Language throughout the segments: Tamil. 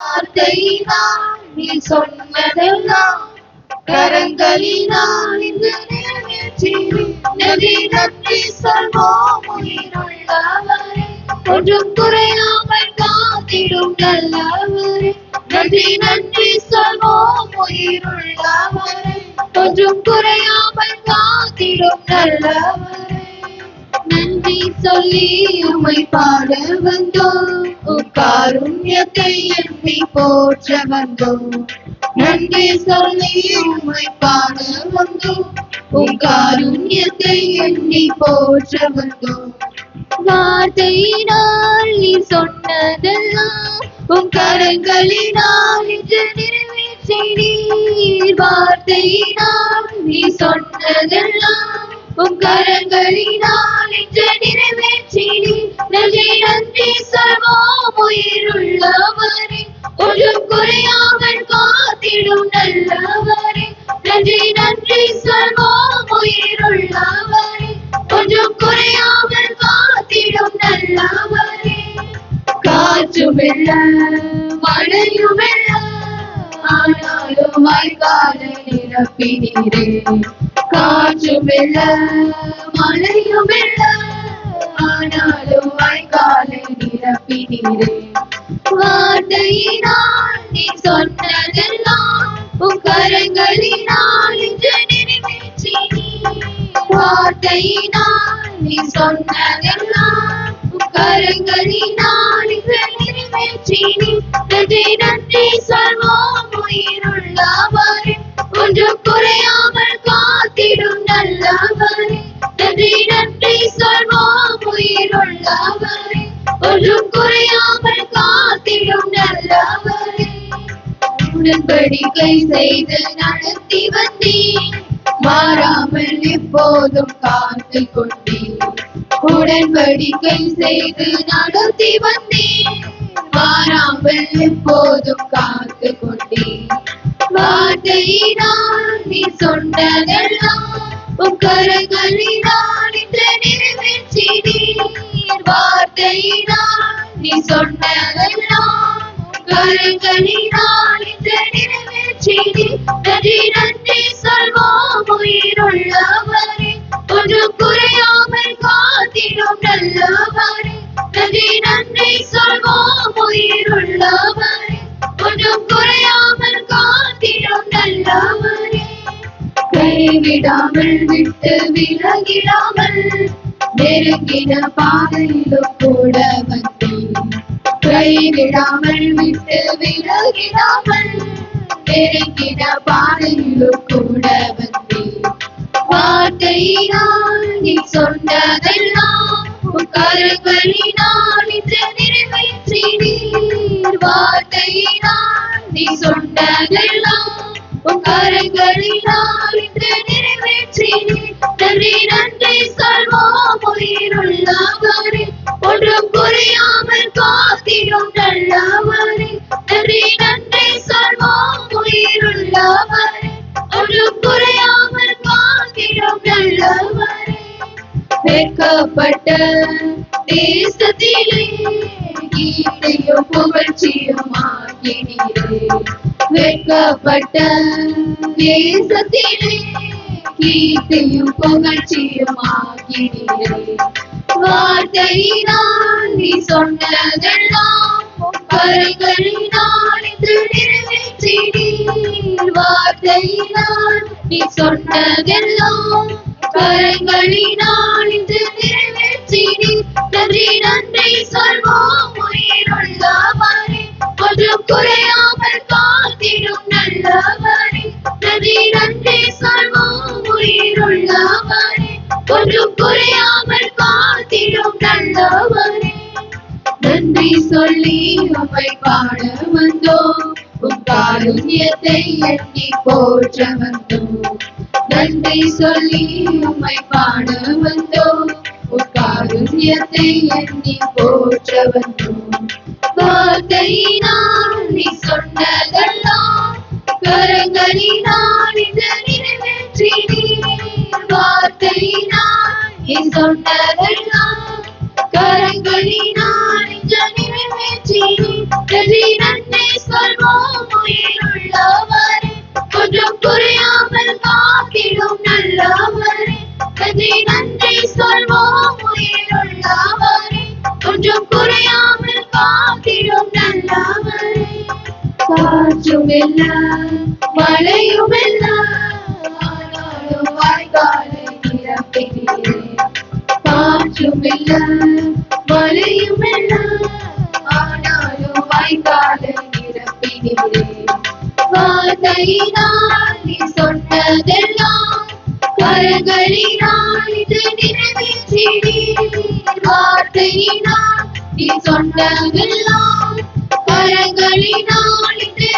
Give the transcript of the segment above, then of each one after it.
வார்த்தையினால் நீ சொன்னதெல்லாம் கரங்களினால் இங்கு நிறைவேற்றினீர். சொல்வோம் உயிருள்ளவரே ஒன்றும் குறையாமல் காத்திடும் நல்லவரே. நன்றி நன்றி சொல்வோம் உயிருள்ளவரே ஒன்றும் குறையாமல் காத்திடும் நல்லவரே. நன்றி சொல்லி உமை பாட வந்தோம். உம் காருண்யத்தை எண்ணி போற்ற வந்தோம். நன்றி சொல்லி உமை பாட வந்தோம். உம் காருண்யத்தை எண்ணி போற்ற வந்தோம். வார்த்தையினால் நீ சொன்னதெல்லாம் உன் கரங்களினால் இன்று நிறைவேற்றினீர். வார்த்தையினால் நீ சொன்னதெல்லாம் உன் இன்று நிறைவேற்றினீர் நன்றி நன்றி சொல்வோம் உயிருள்ளவரே. ஒன்றும் குறையாமல் காத்திடும் நல்லவரே. நன்றி நன்றி சொல்வோம் உயிருள்ளவரே. ஒன்றும் குறையாமல் காத்திடும் நல்லவரே. வாய்க்காலை நிரப்பினீரே காற்றும் வெள்ள மழையும் வெள்ள ஆனாலும் வாய்க்காலை நிரப்பினீரே. வார்த்தையினால் நீ சொன்னதெல்லாம் உன் கரங்களினால் இன்று நிறைவேற்றினீர். வார்த்தையினால் நீ சொன்னதெல்லாம் உன் கரங்களினால் இன்று நிறைவேற்றினீர். நன்றி நன்றி சொல்வோம் உயிருள்ளவரே. ஒன்றும் குறையாமல் காத்திடும் நல்லவரே. நன்றி நன்றி சொல்வோம் உயிருள்ளவரே. ஒன்றும் குறையாமல் காத்திடும் நல்லவரே. உடன்படிக்கை செய்து நடத்தி வந்தீர் மாறாமல் எப்போதும் காத்து கொண்டீர் உடன்படிக்கை செய்து நடத்தி வந்தீர் மாறாமல் எப்போதும் காத்து கொண்டீர் வார்த்தையினால் நீ சொன்னதெல்லாம் உன் கரங்களினால் இன்று நிறைவேற்றினீர். வார்த்தையினால் நீ சொன்னதெல்லாம் கரங்களினால் இன்று நிறைவேற்றினீர். நன்றி கைவிடாமல் விட்டு விலகிடாமல் நெருங்கின பாதையிலும் கூட வந்தேன் கைவிடாமல் விட்டு விலகிடாமல் நெருங்கின பாதையிலும் கூட வந்தேன் வார்த்தையினால் நீ சொன்னதெல்லாம் கருவலினால் கரங்களினால் இன்று நிறைவேற்றினீர். வார்த்தையினால் நீ சொன்னதெல்லாம் கரங்களினால் இன்று நிறைவேற்றினீர் நன்றி நன்றி சொல்வோம். உயிருள்ளவரே ஒன்றும் குறையாமல் காத்திடும் நல்லவரே நன்றி நன்றி சொல்வோம். உயிருள்ளவரே ஒன்றும் குறையாமல் காத்திடும் நல்லவரே வெட்கப்பட்ட தேசத்திலே கீர்த்தியும் புகழ்ச்சியும் ஆக்கினீரே வெட்கப்பட்ட தேசத்திலே கீர்த்தியும் புகழ்ச்சியும் ஆக்கினீரே வார்த்தையினால் நீ சொன்னதெல்லாம் கரங்களினால் இன்று நிறைவேற்றினீர். வார்த்தையினால் நீ சொன்னதெல்லாம் கரங்களினால் இன்று நிறைவேற்றினீர். நன்றி ஒன்றும் குறையாமல் காத்திடும் நல்லவரே. நன்றி நன்றி சொல்வோம் உயிருள்ளவரே ஒன்றும் குறையாமல் காத்திடும் நல்லவரே. நன்றி சொல்லி உமை பாட வந்தோம். உம் காருண்யத்தை எண்ணி போற்ற வந்தோம். நன்றி சொல்லி உமை பாட வந்தோம். உம் காருண்யத்தை எண்ணி போற்ற வந்தோம். வார்த்தையினால் நீ காற்றுமில்ல மழையுமில்ல ஆனாலும் வாய்க்காலை நிரப்பினீரே. காற்றுமில்ல மழையுமில்ல ஆனாலும் வாய்க்காலை வார்த்தையினால் நீ சொன்னதெல்லாம் கரங்களினால் இது வார்த்தையினால் நீ சொன்னதெல்லாம் கரங்களினால் இது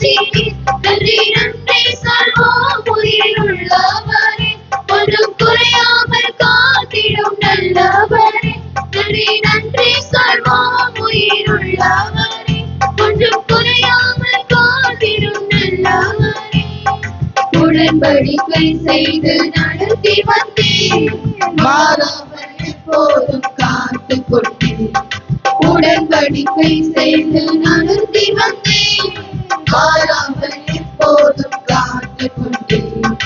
நிறைவேற்றினீர் நன்றி நன்றி சொல்வோம் உயிருள்ளவரே ஒன்றும் குறையாமல் காத்திடும் நல்லவரே. நன்றி நன்றி சொல்வோம் ஒன்றும் குறையாமல் காத்திடும் நல்லவரே. உடன்படிக்கை செய்து நடத்தி வந்தேன். மாறாமல் காத்து கொண்டேன். உடன்படிக்கை செய்து நடத்தி வந்தேன். மாறாமல் எப்போதும் காத்து கொண்டேன்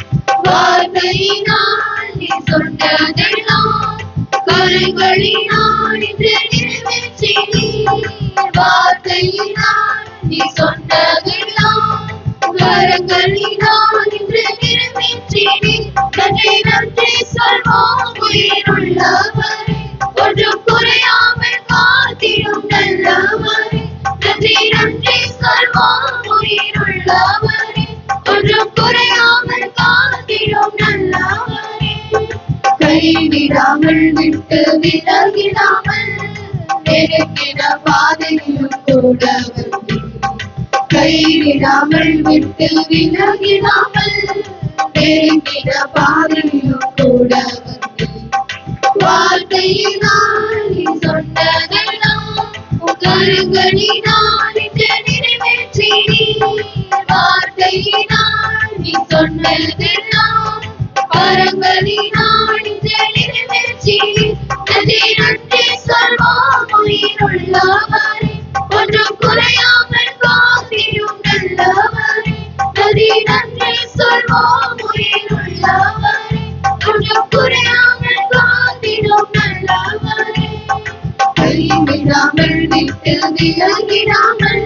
வார்த்தையினால் நீ சொன்னதெல்லாம் கரங்களினால் இன்று நிறைவேற்றினீர் வார்த்தையினால் நீ சொன்னதெல்லாம் கரங்களினால் இன்று நிறைவேற்றினீர் நன்றி நன்றி சொல்வோம் உயிருள்ளவரே விடாமல் விட்டு விலகிடாமல் நெருங்கின பாதையும் கூட கைவிடாமல் விட்டு விலகிடாமல் நெருங்கின பாதையும் கூட வார்த்தையினால் நீ சொன்னதெல்லாம் உன் கரங்களினால் ஒன்றும் காத்திடும் நல்லவரே கைவிடாமல் விட்டு விலகிடாமல்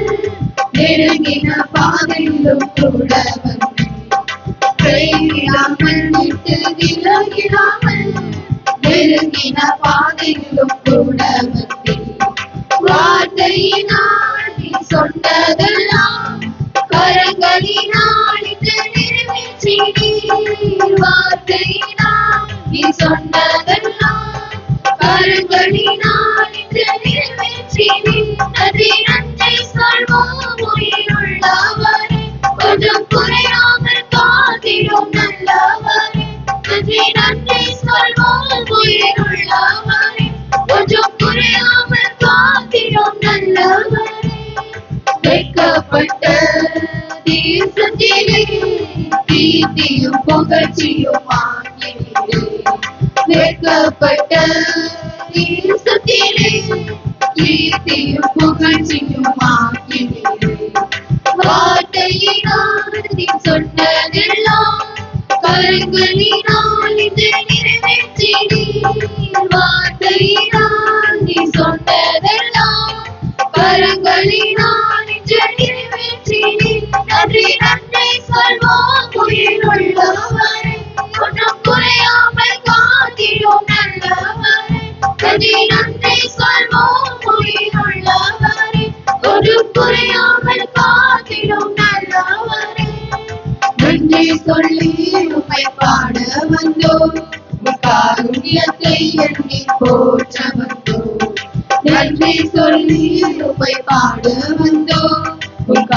நெருங்கின பாதையிலும் கூட பிரீத்தியும் புகழ்ச்சியும் ஆகினீரே வைக்கப்பட்ட தேசத்திலே கீர்த்தியும் புகழ்ச்சியும் ஆகினீரே வார்த்தையினால் நீ சொன்னதெல்லாம் கரங்களினால் இந்த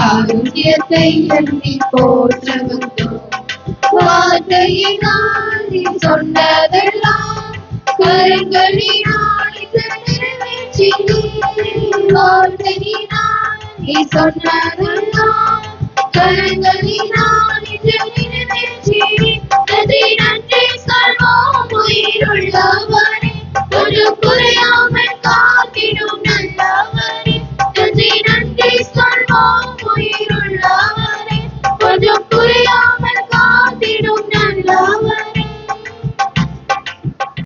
ஆரோக்கியத்தை எண்ணி போற்ற வந்தோம் வார்த்தையினால் நீ சொன்னதெல்லாம் கரங்களினால் வார்த்தையினால் நீ சொன்னதெல்லாம் கரங்களினால்